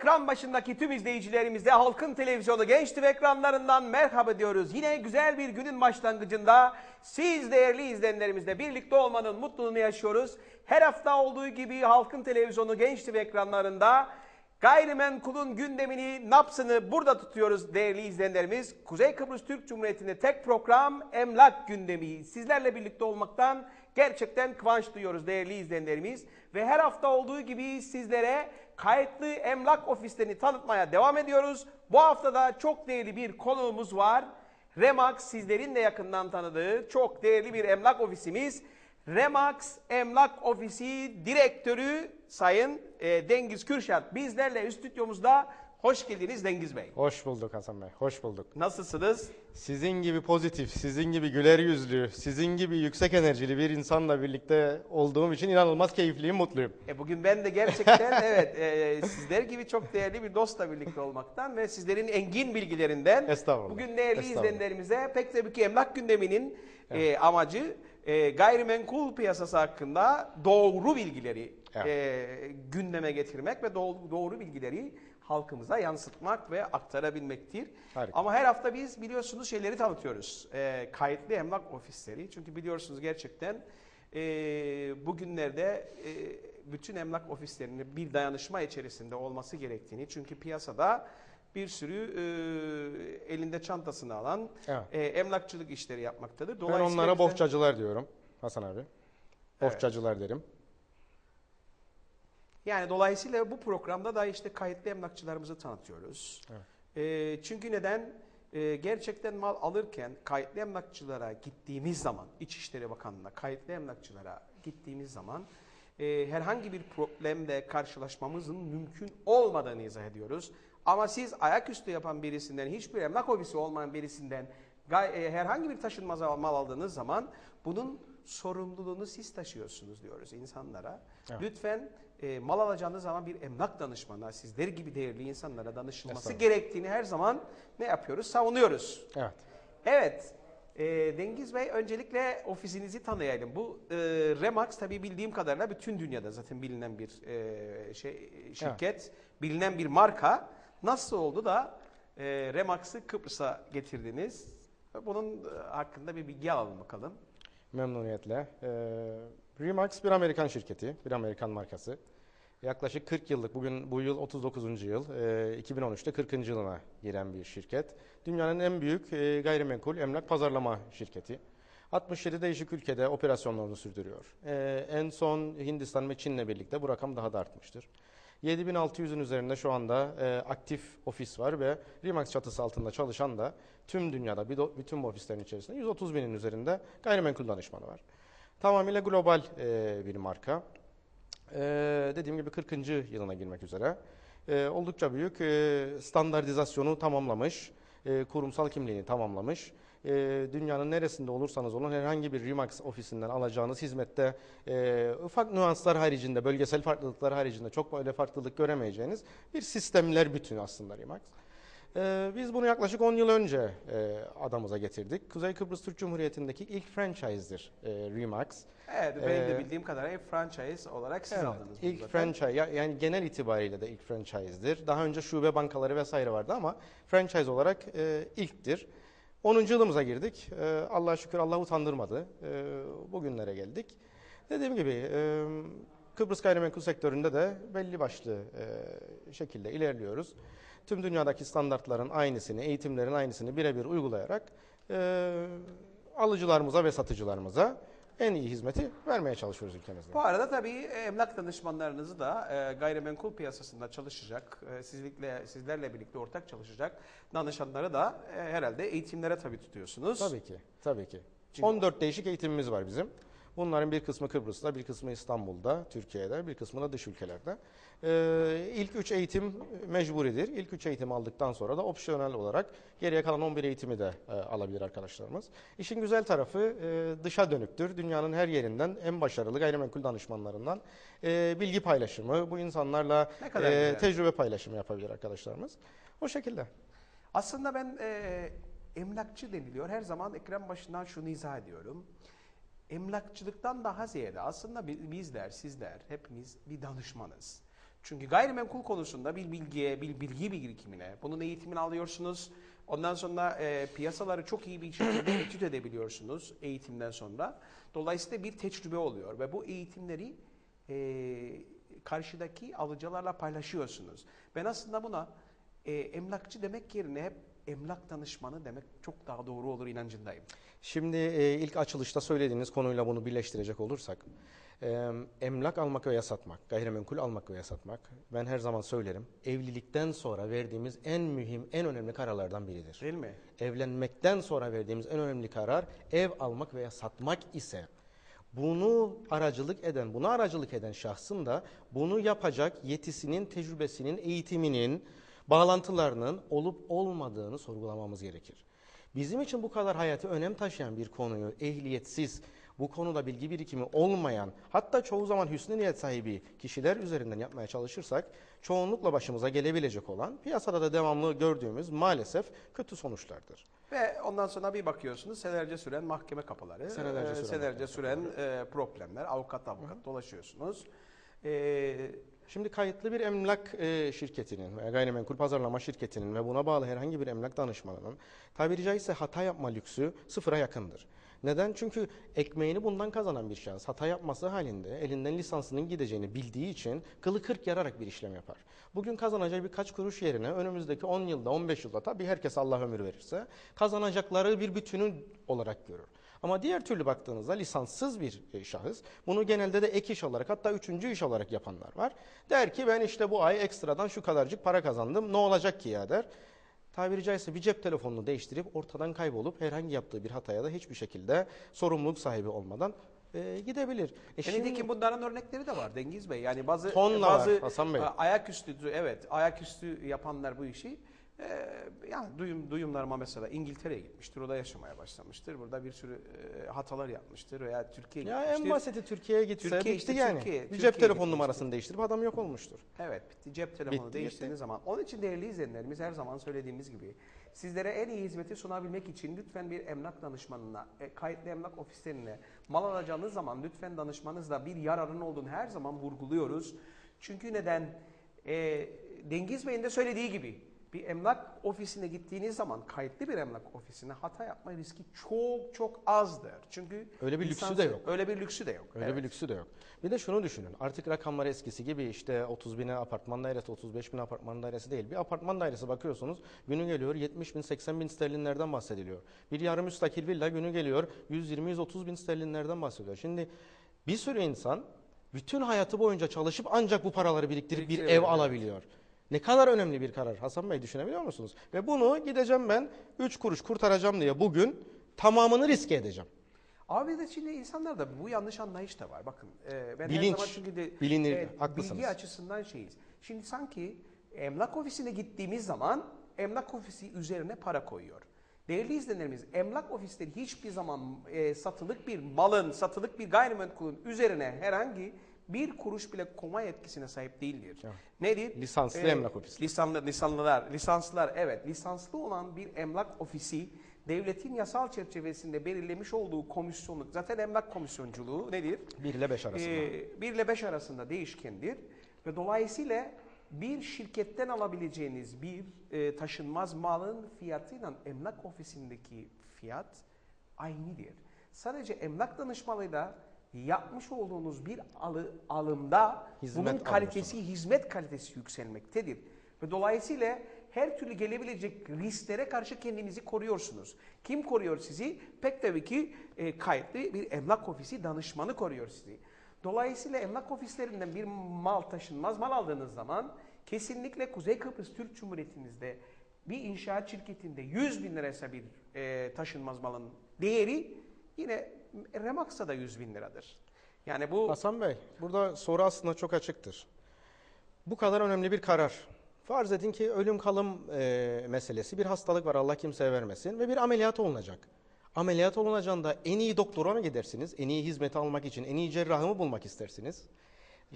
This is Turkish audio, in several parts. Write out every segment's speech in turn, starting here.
Ekran başındaki tüm izleyicilerimize Halkın Televizyonu Genç TV ekranlarından merhaba diyoruz. Yine güzel bir günün başlangıcında siz değerli izleyenlerimizle birlikte olmanın mutluluğunu yaşıyoruz. Her hafta olduğu gibi Halkın Televizyonu Genç TV ekranlarında gayrimenkulun gündemini, napsını burada tutuyoruz değerli izleyenlerimiz. Kuzey Kıbrıs Türk Cumhuriyeti'nde tek program Emlak Gündemi. Sizlerle birlikte olmaktan gerçekten kıvanç duyuyoruz değerli izleyenlerimiz. Ve her hafta olduğu gibi sizlere kayıtlı emlak ofislerini tanıtmaya devam ediyoruz. Bu hafta da çok değerli bir konuğumuz var. Remax sizlerin de yakından tanıdığı çok değerli bir emlak ofisimiz. Remax Emlak Ofisi Direktörü Sayın e, Dengiz Kürşat bizlerle stüdyomuzda. Hoş geldiniz Dengiz Bey. Hoş bulduk Hasan Bey, hoş bulduk. Nasılsınız? Sizin gibi pozitif, sizin gibi güler yüzlü, sizin gibi yüksek enerjili bir insanla birlikte olduğum için inanılmaz keyifliyim, mutluyum. E bugün ben de gerçekten evet e, sizler gibi çok değerli bir dostla birlikte olmaktan ve sizlerin engin bilgilerinden Estağfurullah, bugün değerli estağfurullah. izleyenlerimize pek tabii ki emlak gündeminin e, amacı e, gayrimenkul piyasası hakkında doğru bilgileri Evet. e, gündeme getirmek ve doğru, doğru bilgileri halkımıza yansıtmak ve aktarabilmektir. Harika. Ama her hafta biz biliyorsunuz şeyleri tanıtıyoruz. E, kayıtlı emlak ofisleri. Çünkü biliyorsunuz gerçekten e, bugünlerde e, bütün emlak ofislerinin bir dayanışma içerisinde olması gerektiğini. Çünkü piyasada bir sürü e, elinde çantasını alan Evet. e, emlakçılık işleri yapmaktadır. Ben onlara biz de- bohçacılar diyorum Hasan abi. Bohçacılar derim. Yani dolayısıyla bu programda da işte kayıtlı emlakçılarımızı tanıtıyoruz. E, çünkü neden? E, gerçekten mal alırken kayıtlı emlakçılara gittiğimiz zaman, İçişleri Bakanlığı'na kayıtlı emlakçılara gittiğimiz zaman e, herhangi bir problemle karşılaşmamızın mümkün olmadığını izah ediyoruz. Ama siz ayaküstü yapan birisinden, hiçbir emlak ofisi olmayan birisinden e, herhangi bir taşınmaz mal aldığınız zaman bunun sorumluluğunu siz taşıyorsunuz diyoruz insanlara. Evet. Lütfen e, mal alacağınız zaman bir emlak danışmanına, sizler gibi değerli insanlara danışılması gerektiğini her zaman ne yapıyoruz? Savunuyoruz. Evet. Evet. E, Dengiz Bey öncelikle ofisinizi tanıyalım. Bu e, Remax tabii bildiğim kadarıyla bütün dünyada zaten bilinen bir e, şey şirket, bilinen bir marka. Nasıl oldu da e, Remax'ı Kıbrıs'a getirdiniz? Bunun e, hakkında bir bilgi alalım bakalım. Memnuniyetle. Ee, Remax bir Amerikan şirketi, bir Amerikan markası. Yaklaşık 40 yıllık, bugün bu yıl 39. yıl, e, 2013'te 40. yılına giren bir şirket. Dünyanın en büyük e, gayrimenkul emlak pazarlama şirketi. 67 değişik ülkede operasyonlarını sürdürüyor. E, en son Hindistan ve Çin'le birlikte bu rakam daha da artmıştır. 7600'ün üzerinde şu anda e, aktif ofis var ve Remax çatısı altında çalışan da tüm dünyada bütün bu ofislerin içerisinde 130 binin üzerinde gayrimenkul danışmanı var. Tamamıyla global e, bir marka. E, dediğim gibi 40. yılına girmek üzere. E, oldukça büyük e, standartizasyonu tamamlamış, e, kurumsal kimliğini tamamlamış. E, dünyanın neresinde olursanız olun herhangi bir Remax ofisinden alacağınız hizmette e, ufak nüanslar haricinde, bölgesel farklılıklar haricinde çok böyle farklılık göremeyeceğiniz bir sistemler bütünü aslında Remax. E, biz bunu yaklaşık 10 yıl önce e, adamıza getirdik. Kuzey Kıbrıs Türk Cumhuriyeti'ndeki ilk franchise'dir e, Remax. Evet, benim de Ee, bildiğim kadarıyla franchise olarak siz Evet, aldınız. ilk zaten. franchise ya- yani genel itibariyle de ilk franchise'dir. Daha önce şube bankaları vesaire vardı ama franchise olarak e, ilktir. 10. yılımıza girdik. E, Allah'a şükür Allah utandırmadı. E, bugünlere geldik. Dediğim gibi e, Kıbrıs gayrimenkul sektöründe de belli başlı e, şekilde ilerliyoruz. Tüm dünyadaki standartların aynısını, eğitimlerin aynısını birebir uygulayarak e, alıcılarımıza ve satıcılarımıza en iyi hizmeti vermeye çalışıyoruz ülkemizde. Bu arada tabii e, emlak danışmanlarınızı da e, gayrimenkul piyasasında çalışacak, e, sizlikle sizlerle birlikte ortak çalışacak danışanları da e, herhalde eğitimlere tabii tutuyorsunuz. Tabii ki, tabii ki. Çünkü- 14 değişik eğitimimiz var bizim. Bunların bir kısmı Kıbrıs'ta, bir kısmı İstanbul'da, Türkiye'de, bir kısmı da dış ülkelerde. Ee, ilk 3 eğitim mecburidir. İlk 3 eğitim aldıktan sonra da opsiyonel olarak geriye kalan 11 eğitimi de e, alabilir arkadaşlarımız. İşin güzel tarafı e, dışa dönüktür. Dünyanın her yerinden en başarılı gayrimenkul danışmanlarından e, bilgi paylaşımı, bu insanlarla e, tecrübe paylaşımı yapabilir arkadaşlarımız. O şekilde. Aslında ben e, emlakçı deniliyor. Her zaman ekran başından şunu izah ediyorum. Emlakçılıktan daha ziyade aslında bi- bizler, sizler, hepimiz bir danışmanız. Çünkü gayrimenkul konusunda bir bilgiye, bir bilgi birikimine, bunun eğitimini alıyorsunuz. Ondan sonra e, piyasaları çok iyi bir şekilde etüt edebiliyorsunuz eğitimden sonra. Dolayısıyla bir tecrübe oluyor ve bu eğitimleri e, karşıdaki alıcılarla paylaşıyorsunuz. Ben aslında buna e, emlakçı demek yerine hep emlak danışmanı demek çok daha doğru olur inancındayım. Şimdi e, ilk açılışta söylediğiniz konuyla bunu birleştirecek olursak, e, emlak almak veya satmak, gayrimenkul almak veya satmak, ben her zaman söylerim, evlilikten sonra verdiğimiz en mühim, en önemli kararlardan biridir. Değil mi? Evlenmekten sonra verdiğimiz en önemli karar ev almak veya satmak ise bunu aracılık eden, buna aracılık eden şahsın da bunu yapacak yetisinin, tecrübesinin, eğitiminin, bağlantılarının olup olmadığını sorgulamamız gerekir. Bizim için bu kadar hayatı önem taşıyan bir konuyu ehliyetsiz, bu konuda bilgi birikimi olmayan, hatta çoğu zaman hüsnü niyet sahibi kişiler üzerinden yapmaya çalışırsak, çoğunlukla başımıza gelebilecek olan, piyasada da devamlı gördüğümüz maalesef kötü sonuçlardır. Ve ondan sonra bir bakıyorsunuz senelerce süren mahkeme kapıları, Senelerce e, süren senelerce mahkeme süren e, problemler, avukat avukat dolaşıyorsunuz. E, Şimdi kayıtlı bir emlak e, şirketinin veya gayrimenkul pazarlama şirketinin ve buna bağlı herhangi bir emlak danışmanının tabiri caizse hata yapma lüksü sıfıra yakındır. Neden? Çünkü ekmeğini bundan kazanan bir şahıs hata yapması halinde elinden lisansının gideceğini bildiği için kılı kırk yararak bir işlem yapar. Bugün kazanacağı birkaç kuruş yerine önümüzdeki 10 yılda 15 yılda tabii herkes Allah ömür verirse kazanacakları bir bütünü olarak görür. Ama diğer türlü baktığınızda lisanssız bir e, şahıs bunu genelde de ek iş olarak hatta üçüncü iş olarak yapanlar var. Der ki ben işte bu ay ekstradan şu kadarcık para kazandım ne olacak ki ya der. Tabiri caizse bir cep telefonunu değiştirip ortadan kaybolup herhangi yaptığı bir hataya da hiçbir şekilde sorumluluk sahibi olmadan e, gidebilir. E E nitekim bunların örnekleri de var Dengiz Bey. Yani bazı Tonla bazı var Hasan Bey. ayaküstü evet ayaküstü yapanlar bu işi e, yani duyum duyumlarıma mesela İngiltere'ye gitmiştir. Orada yaşamaya başlamıştır. Burada bir sürü e, hatalar yapmıştır veya Türkiye'ye ya gitmiştir. en basiti Türkiye'ye gitse Türkiye bitti işte, yani. Türkiye, bir Türkiye'ye cep telefon gitmiştir. numarasını değiştirip adam yok olmuştur. Evet, bitti. cep telefonu Bitti, değiştiğiniz zaman. Onun için değerli izleyenlerimiz her zaman söylediğimiz gibi sizlere en iyi hizmeti sunabilmek için lütfen bir emlak danışmanına, e, kayıtlı emlak ofislerine mal alacağınız zaman lütfen danışmanızla bir yararın olduğunu her zaman vurguluyoruz. Çünkü neden? E, Dengiz Bey'in de söylediği gibi bir emlak ofisine gittiğiniz zaman kayıtlı bir emlak ofisine hata yapma riski çok çok azdır. Çünkü Öyle bir lüksü de yok. Öyle bir lüksü de yok. Öyle Evet. bir lüksü de yok. Bir de şunu düşünün. Artık rakamlar eskisi gibi işte 30 bine apartman dairesi, 35 bin apartman dairesi değil. Bir apartman dairesi bakıyorsunuz günü geliyor 70 bin, 80 bin sterlinlerden bahsediliyor. Bir yarı müstakil villa günü geliyor 120-130 bin sterlinlerden bahsediyor. Şimdi bir sürü insan bütün hayatı boyunca çalışıp ancak bu paraları biriktirip bir ev alabiliyor. Ne kadar önemli bir karar Hasan Bey düşünebiliyor musunuz? Ve bunu gideceğim ben 3 kuruş kurtaracağım diye bugün tamamını riske edeceğim. Abi de şimdi insanlarda bu yanlış anlayış da var. Bakın e, ben her Bilinç, zaman çünkü de bilinir, haklısınız. bilgi açısından şeyiz. Şimdi sanki emlak ofisine gittiğimiz zaman emlak ofisi üzerine para koyuyor. Değerli izleyenlerimiz emlak ofisleri hiçbir zaman e, satılık bir malın, satılık bir gayrimenkulün üzerine herhangi bir kuruş bile koma yetkisine sahip değildir. Evet. Nedir? Lisanslı emlak ofisi. Lisanlı, lisanlılar, lisanslılar evet lisanslı olan bir emlak ofisi devletin yasal çerçevesinde belirlemiş olduğu komisyonluk zaten emlak komisyonculuğu nedir? 1 ile 5 arasında. Ee, 1 ile 5 arasında değişkendir ve dolayısıyla bir şirketten alabileceğiniz bir e, taşınmaz malın fiyatıyla emlak ofisindeki fiyat aynıdır. Sadece emlak danışmanlığıyla yapmış olduğunuz bir alı, alımda Hizmet bunun kalitesi, hizmet kalitesi yükselmektedir. Ve dolayısıyla her türlü gelebilecek risklere karşı kendinizi koruyorsunuz. Kim koruyor sizi? Pek tabii ki e, kayıtlı bir emlak ofisi danışmanı koruyor sizi. Dolayısıyla emlak ofislerinden bir mal taşınmaz mal aldığınız zaman kesinlikle Kuzey Kıbrıs Türk Cumhuriyetimizde bir inşaat şirketinde 100 bin liraysa bir e, taşınmaz malın değeri yine Remax'ta da 100 bin liradır. Yani bu Hasan Bey, burada soru aslında çok açıktır. Bu kadar önemli bir karar. Farz edin ki ölüm kalım e, meselesi bir hastalık var Allah kimseye vermesin ve bir ameliyat olunacak. Ameliyat olunacağında en iyi doktora mı gidersiniz? En iyi hizmeti almak için en iyi cerrahı mı bulmak istersiniz?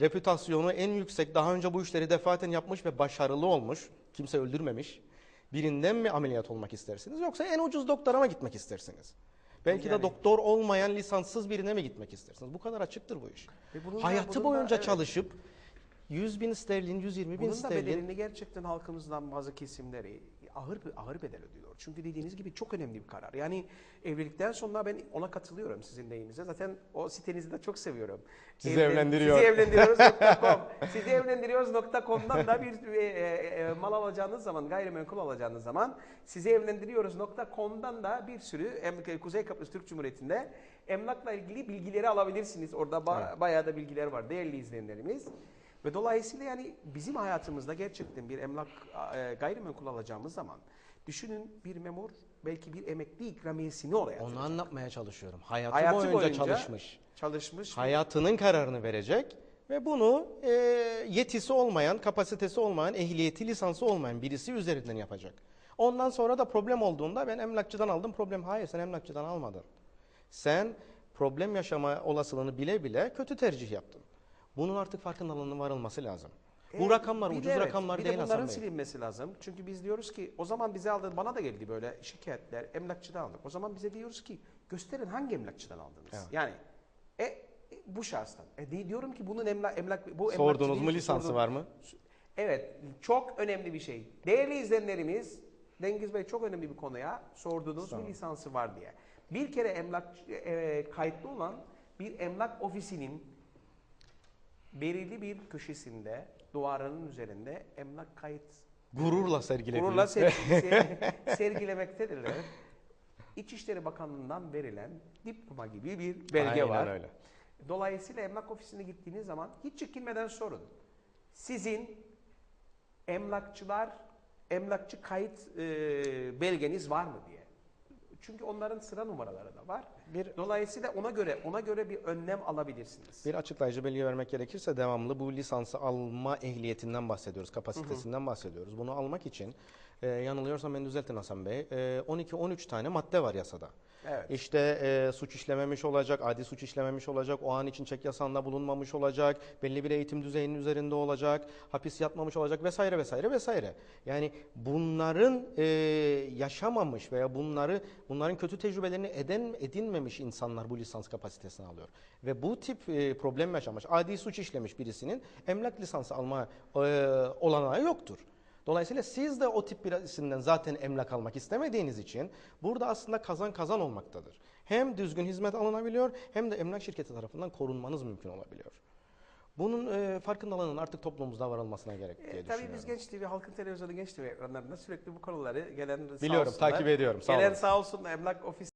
Reputasyonu en yüksek, daha önce bu işleri defaten yapmış ve başarılı olmuş, kimse öldürmemiş. Birinden mi ameliyat olmak istersiniz yoksa en ucuz doktora mı gitmek istersiniz? Belki Yani- de doktor olmayan lisanssız birine mi gitmek istersiniz? Bu kadar açıktır bu iş. Da- Hayatı da- boyunca evet. çalışıp 100 bin sterlin, 120 bin Bunun da sterlin. bedelini gerçekten halkımızdan bazı kesimleri ağır ağır bedel ödüyor. Çünkü dediğiniz gibi çok önemli bir karar. Yani evlilikten sonra ben ona katılıyorum sizin deyimize. Zaten o sitenizi de çok seviyorum. Sizi evlendiriyor. Sizi evlendiriyoruz.com. sizi evlendiriyoruz.com'dan da bir e, e, e, mal alacağınız zaman, gayrimenkul alacağınız zaman sizi evlendiriyoruz.com'dan da bir sürü em- Kuzey Kıbrıs Türk Cumhuriyeti'nde emlakla ilgili bilgileri alabilirsiniz. Orada ba- Evet. bayağı da bilgiler var değerli izleyenlerimiz. Ve dolayısıyla yani bizim hayatımızda gerçekten bir emlak e, gayrimenkul alacağımız zaman düşünün bir memur belki bir emekli ikramiyesini oraya Onu atacak. anlatmaya çalışıyorum. Hayatı, Hayatı boyunca, boyunca çalışmış. çalışmış. Hayatının kararını verecek ve bunu e, yetisi olmayan, kapasitesi olmayan, ehliyeti, lisansı olmayan birisi üzerinden yapacak. Ondan sonra da problem olduğunda ben emlakçıdan aldım problem. Hayır sen emlakçıdan almadın. Sen problem yaşama olasılığını bile bile kötü tercih yaptın. Bunun artık farkındalığının varılması lazım. Bu E, rakamlar bir de ucuz evet, rakamlar bir değil de Hasan bunların Bey. silinmesi lazım. Çünkü biz diyoruz ki o zaman bize aldı bana da geldi böyle şikayetler emlakçıdan aldık. O zaman bize diyoruz ki gösterin hangi emlakçıdan aldınız. Evet. Yani e, e, bu şahıstan. E, di- diyorum ki bunun emlak emlak bu Sordunuz mu lisansı sordum. var mı? Evet, çok önemli bir şey. Değerli izleyenlerimiz, Dengiz Bey çok önemli bir konuya sordunuz olun. lisansı var diye. Bir kere emlak e, kayıtlı olan bir emlak ofisinin belirli bir köşesinde, duvarının üzerinde emlak kayıt Gururla sergilediğiniz. gururla sergi- sergilemektedirler. İçişleri Bakanlığı'ndan verilen diploma gibi bir belge Aynen var. öyle. Dolayısıyla emlak ofisine gittiğiniz zaman hiç çekinmeden sorun. Sizin emlakçılar, emlakçı kayıt e, belgeniz var mı diye. Çünkü onların sıra numaraları da var. Bir Dolayısıyla ona göre ona göre bir önlem alabilirsiniz. Bir açıklayıcı bilgi vermek gerekirse devamlı bu lisansı alma ehliyetinden bahsediyoruz, kapasitesinden bahsediyoruz. Bunu almak için e, yanılıyorsam beni düzeltin Hasan Bey, e, 12-13 tane madde var yasada. Evet. İşte e, suç işlememiş olacak, adi suç işlememiş olacak, o an için çek yasağında bulunmamış olacak, belli bir eğitim düzeyinin üzerinde olacak, hapis yatmamış olacak vesaire vesaire vesaire. Yani bunların e, yaşamamış veya bunları bunların kötü tecrübelerini eden edinmemiş insanlar bu lisans kapasitesini alıyor. Ve bu tip e, problem yaşamış, adi suç işlemiş birisinin emlak lisansı alma e, olanağı yoktur. Dolayısıyla siz de o tip birisinden zaten emlak almak istemediğiniz için burada aslında kazan kazan olmaktadır. Hem düzgün hizmet alınabiliyor hem de emlak şirketi tarafından korunmanız mümkün olabiliyor. Bunun e, farkındalığının artık toplumumuzda varılmasına gerek diye E, düşünüyorum. tabii biz Genç TV, Halkın Televizyonu Genç TV ekranlarında sürekli bu konuları gelen sağ Biliyorum, olsunlar. takip ediyorum. Sağ gelen olun. sağ olsun emlak ofis